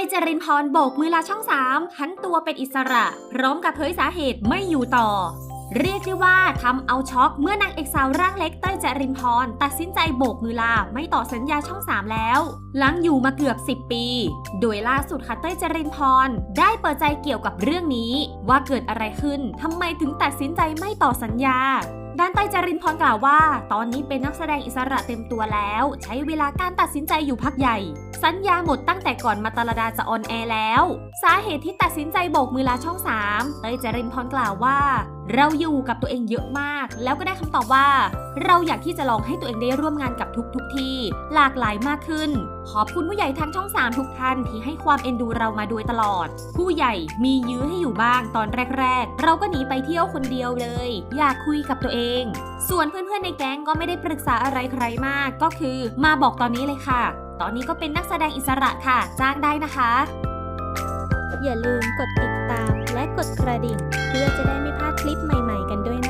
ยจรินพรโบกมือลาช่องสามหันตัวเป็นอิสระ พร้อมกับเผยสาเหตุไม่อยู่ต่อ เรียกได้ว่าทำเอาช็อกเมื่อนางเอกสาวร่างเล็กเต้ยจรินพรตัดสินใจโบกมือลาไม่ต่อสัญญาช่อง3แล้ว หลังอยู่มาเกือบ 10 ปี โดยล่าสุดค่ะเต้ยจรินพรได้เปิดใจเกี่ยวกับเรื่องนี้ ว่าเกิดอะไรขึ้นทำไมถึงตัดสินใจไม่ต่อสัญญา ด้านใต้จรินพรกล่าวว่า ตอนนี้เป็นนักแสดงอิสระเต็มตัวแล้ว ใช้เวลาการตัดสินใจอยู่พักใหญ่ สัญญาหมดตั้งแต่ก่อนมาตาลดาจะออนแอร์แล้ว สาเหตุที่ตัดสินใจโบกมือลาช่อง 3 เต้ยจรินพรกล่าวว่าเราอยู่กับตัวเองเยอะมาก แล้วก็ได้คำตอบว่า เราอยากที่จะลองให้ตัวเองได้ร่วมงานกับทุกทุกๆที่ หลากหลายมากขึ้น ขอบคุณผู้ใหญ่ทางช่อง 3 ทุกท่านที่ให้ความเอ็นดูเรามาโดยตลอด ผู้ใหญ่มียื้อให้อยู่บ้างตอนแรก ๆ เราก็หนีไปเที่ยวคนเดียวเลย อยากคุยกับตัวเอง ส่วนเพื่อนๆในแก๊งก็ไม่ได้ปรึกษาอะไรใครมาก ก็คือ มาบอกตอนนี้เลยค่ะ ตอนนี้ก็เป็นนักแสดงอิสระค่ะ จ้างได้นะคะ อย่าลืมกดติดตาม และกดกระดิ่ง เพื่อจะได้ไม่พลาดคลิปใหม่ ๆ กันด้วยนะ